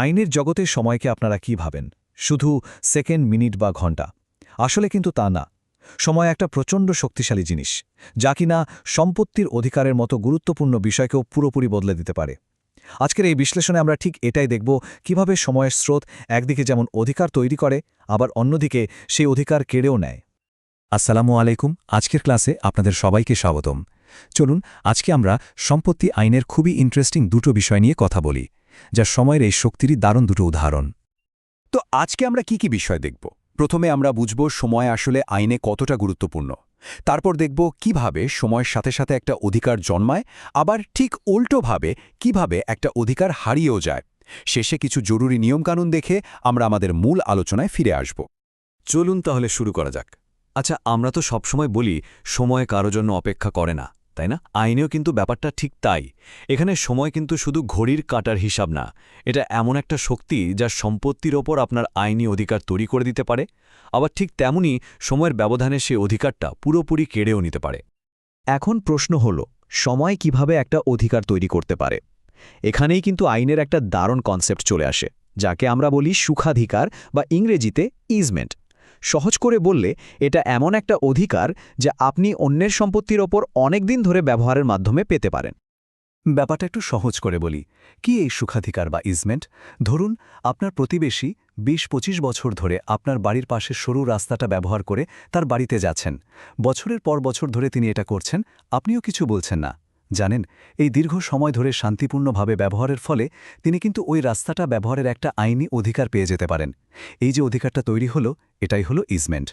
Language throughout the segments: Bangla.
আইনের জগতে সময়কে আপনারা কি ভাবেন? শুধু সেকেন্ড মিনিট বা ঘণ্টা আসলে কিন্তু তা না। সময় একটা প্রচণ্ড শক্তিশালী জিনিস, যা কিনা সম্পত্তির অধিকারের মতো গুরুত্বপূর্ণ বিষয়কেও পুরোপুরি বদলে দিতে পারে। আজকের এই বিশ্লেষণে আমরা ঠিক এটাই দেখব, কীভাবে সময়ের স্রোত একদিকে যেমন অধিকার তৈরি করে, আবার অন্যদিকে সেই অধিকার কেড়েও নেয়। আসসালামু আলাইকুম, আজকের ক্লাসে আপনাদের সবাইকে স্বাগতম। চলুন, আজকে আমরা সম্পত্তি আইনের খুবই ইন্টারেস্টিং দুটো বিষয় নিয়ে কথা বলি। যা সময়ের এই শক্তিরই দারুণ দুটো উদাহরণ। তো আজকে আমরা কি কি বিষয় দেখব? প্রথমে আমরা বুঝব সময় আসলে আইনে কতটা গুরুত্বপূর্ণ। তারপর দেখব কীভাবে সময়ের সাথে সাথে একটা অধিকার জন্মায়, আবার ঠিক উল্টোভাবে কীভাবে একটা অধিকার হারিয়েও যায়। শেষে কিছু জরুরি নিয়মকানুন দেখে আমরা আমাদের মূল আলোচনায় ফিরে আসব। চলুন তাহলে শুরু করা যাক। আচ্ছা আমরা তো সবসময় বলি, সময় কারও জন্য অপেক্ষা করে না। তাই না? আইনেও কিন্তু ব্যাপারটা ঠিক তাই। এখানে সময় কিন্তু শুধু ঘড়ির কাটার হিসাব না, এটা এমন একটা শক্তি যা সম্পত্তির ওপর আপনার আইনি অধিকার তৈরি করে দিতে পারে। আবার ঠিক তেমনই সময়ের ব্যবধানে সে অধিকারটা পুরোপুরি কেড়েও নিতে পারে। এখন প্রশ্ন হল, সময় কীভাবে একটা অধিকার তৈরি করতে পারে? এখানেই কিন্তু আইনের একটা দারুণ কনসেপ্ট চলে আসে, যাকে আমরা বলি সুখাধিকার বা ইংরেজিতে ইজমেন্ট সহজ করে বললে, এটা এমন একটা অধিকার যা আপনি অন্যের সম্পত্তির ওপর অনেক দিন ধরে ব্যবহারের মাধ্যমে পেতে পারেন। ব্যাপারটা একটু সহজ করে বলি। কি এই সুখাধিকার বা ইজমেন্ট ধরুন, আপনার প্রতিবেশী ২০-২৫ বছর ধরে আপনার বাড়ির পাশে সরু রাস্তাটা ব্যবহার করে তার বাড়িতে যাচ্ছেন। বছরের পর বছর ধরে তিনি এটা করছেন, আপনিও কিছু বলছেন না। জানেন, এই দীর্ঘ সময় ধরে শান্তিপূর্ণভাবে ব্যবহারের ফলে তিনি কিন্তু ওই রাস্তাটা ব্যবহারের একটা আইনি অধিকার পেয়ে যেতে পারেন। এই যে অধিকারটা তৈরি হলো, এটাই হলো ইজমেন্ট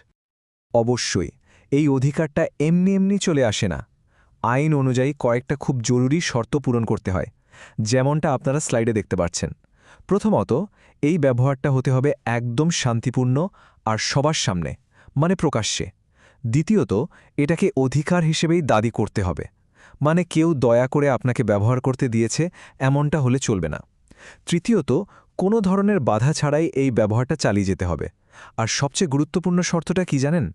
অবশ্যই, এই অধিকারটা এমনি এমনি চলে আসে না। আইন অনুযায়ী কয়েকটা খুব জরুরি শর্ত পূরণ করতে হয়, যেমনটা আপনারা স্লাইডে দেখতে পাচ্ছেন। প্রথমত, এই ব্যবহারটা হতে হবে একদম শান্তিপূর্ণ আর সবার সামনে মানে প্রকাশ্যে। দ্বিতীয়ত, এটাকে অধিকার হিসেবেই দাবি করতে হবে। মানে কেউ দয়া করে আপনাকে ব্যবহার করতে দিয়েছে, এমনটা হলে চলবে না। তৃতীয়ত, কোনো ধরনের বাধা ছাড়াই এই ব্যবহারটা চালিয়ে যেতে হবে। আর সবচেয়ে গুরুত্বপূর্ণ শর্তটা কি জানেন?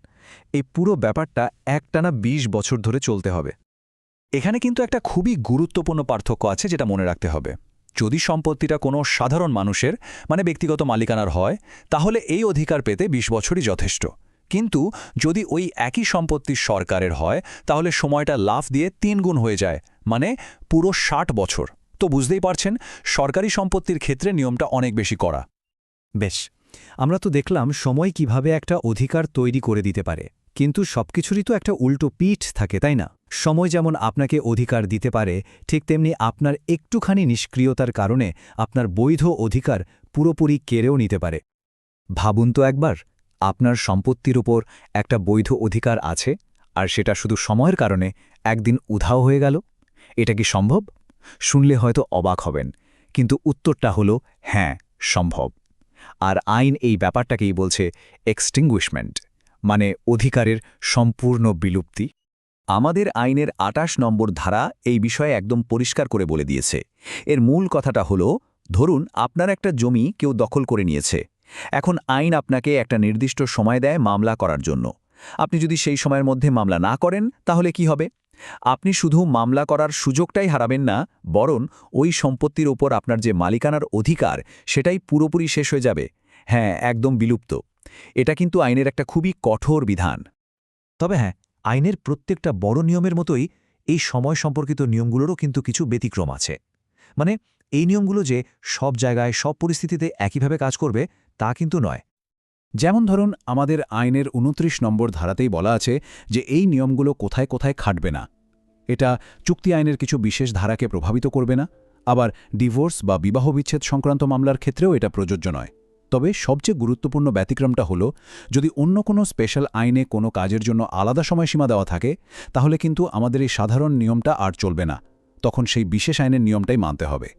এই পুরো ব্যাপারটা একটানা ২০ বছর ধরে চলতে হবে। এখানে কিন্তু একটা খুবই গুরুত্বপূর্ণ পার্থক্য আছে যেটা মনে রাখতে হবে। যদি সম্পত্তিটা কোনো সাধারণ মানুষের মানে ব্যক্তিগত মালিকানার হয়, তাহলে এই অধিকার পেতে ২০ বছরই যথেষ্ট। কিন্তু যদি ওই একই সম্পত্তি সরকারের হয়, তাহলে সময়টা লাফ দিয়ে তিন গুণ হয়ে যায় মানে পুরো ষাট বছর। তো বুঝতেই পারছেন, সরকারি সম্পত্তির ক্ষেত্রে নিয়মটা অনেক বেশি করা বেশ, আমরা তো দেখলাম সময় কীভাবে একটা অধিকার তৈরি করে দিতে পারে, কিন্তু সবকিছুরই তো একটা উল্টো পিঠ থাকে, তাই না? সময় যেমন আপনাকে অধিকার দিতে পারে, ঠিক তেমনি আপনার একটুখানি নিষ্ক্রিয়তার কারণে আপনার বৈধ অধিকার পুরোপুরি কেড়েও নিতে পারে। ভাবুন তো একবার আপনার সম্পত্তির উপর একটা বৈধ অধিকার আছে, আর সেটা শুধু সময়ের কারণে একদিন উধাও হয়ে গেল? এটা কি সম্ভব? শুনলে হয়তো অবাক হবেন, কিন্তু উত্তরটা হলো হ্যাঁ সম্ভব। আর আইন এই ব্যাপারটাকেই বলছে এক্সটিংগুইশমেন্ট মানে অধিকারের সম্পূর্ণ বিলুপ্তি। আমাদের আইনের ২৮ নম্বর ধারা এই বিষয়ে একদম পরিষ্কার করে বলে দিয়েছে। এর মূল কথাটা হলো, ধরুন আপনার একটা জমি কেউ দখল করে নিয়েছে এখন আইন আপনাকে একটা নির্দিষ্ট সময় দেয় মামলা করার জন্য। আপনি যদি সেই সময়ের মধ্যে মামলা না করেন, তাহলে কি হবে? আপনি শুধু মামলা করার সুযোগটাই হারাবেন না, বরং ওই সম্পত্তির ওপর আপনার যে মালিকানার অধিকার, সেটাই পুরোপুরি শেষ হয়ে যাবে। হ্যাঁ একদম বিলুপ্ত। এটা কিন্তু আইনের একটা খুবই কঠোর বিধান। তবে হ্যাঁ আইনের প্রত্যেকটা বড় নিয়মের মতোই এই সময় সম্পর্কিত নিয়মগুলোরও কিন্তু কিছু ব্যতিক্রম আছে। মানে এই নিয়মগুলো যে সব জায়গায়, সব পরিস্থিতিতে একইভাবে কাজ করবে তা কিন্তু নয়। যেমন ধরুন, আমাদের আইনের উনত্রিশ নম্বর ধারাতেই বলা আছে যে এই নিয়মগুলো কোথায় কোথায় খাটবে না। এটা চুক্তি আইনের কিছু বিশেষ ধারাকে প্রভাবিত করবে না। আবার ডিভোর্স বা বিবাহ বিচ্ছেদ সংক্রান্ত মামলার ক্ষেত্রেও এটা প্রযোজ্য নয়। তবে সবচেয়ে গুরুত্বপূর্ণ ব্যতিক্রমটা হলো, যদি অন্য কোনো স্পেশাল আইনে কোনো কাজের জন্য আলাদা সময়সীমা দেওয়া থাকে, তাহলে কিন্তু আমাদের এই সাধারণ নিয়মটা আর চলবে না। তখন সেই বিশেষ আইনের নিয়মটাই মানতে হবে।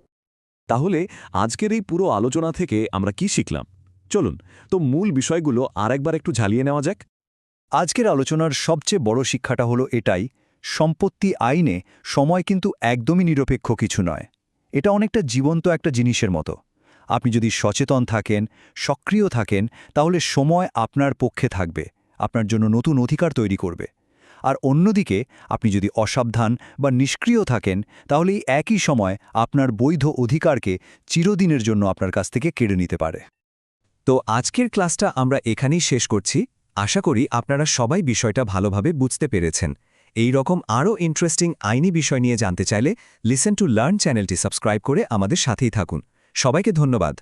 তাহলে আজকের এই পুরো আলোচনা থেকে আমরা কি শিখলাম? চলুন, তো মূল বিষয়গুলো আরেকবার একটু ঝালিয়ে নেওয়া যাক। আজকের আলোচনার সবচেয়ে বড় শিক্ষাটা হলো এটাই, সম্পত্তি আইনে সময় কিন্তু একদমই নিরপেক্ষ কিছু নয়। এটা অনেকটা জীবন্ত একটা জিনিসের মতো। আপনি যদি সচেতন থাকেন, সক্রিয় থাকেন, তাহলে সময় আপনার পক্ষে থাকবে, আপনার জন্য নতুন অধিকার তৈরি করবে। আর অন্যদিকে, আপনি যদি অসাবধান বা নিষ্ক্রিয় থাকেন, তাহলে একই সময় আপনার বৈধ অধিকারকে চিরদিনের জন্য আপনার কাছ থেকে কেড়ে নিতে পারে। তো আজকের ক্লাসটা আমরা এখানেই শেষ করছি। আশা করি আপনারা সবাই বিষয়টা ভালোভাবে বুঝতে পেরেছেন। এই রকম আরও ইন্টারেস্টিং আইনি বিষয় নিয়ে জানতে চাইলে লিসেন টু লার্ন চ্যানেলটি সাবস্ক্রাইব করে আমাদের সাথেই থাকুন। সবাইকে ধন্যবাদ।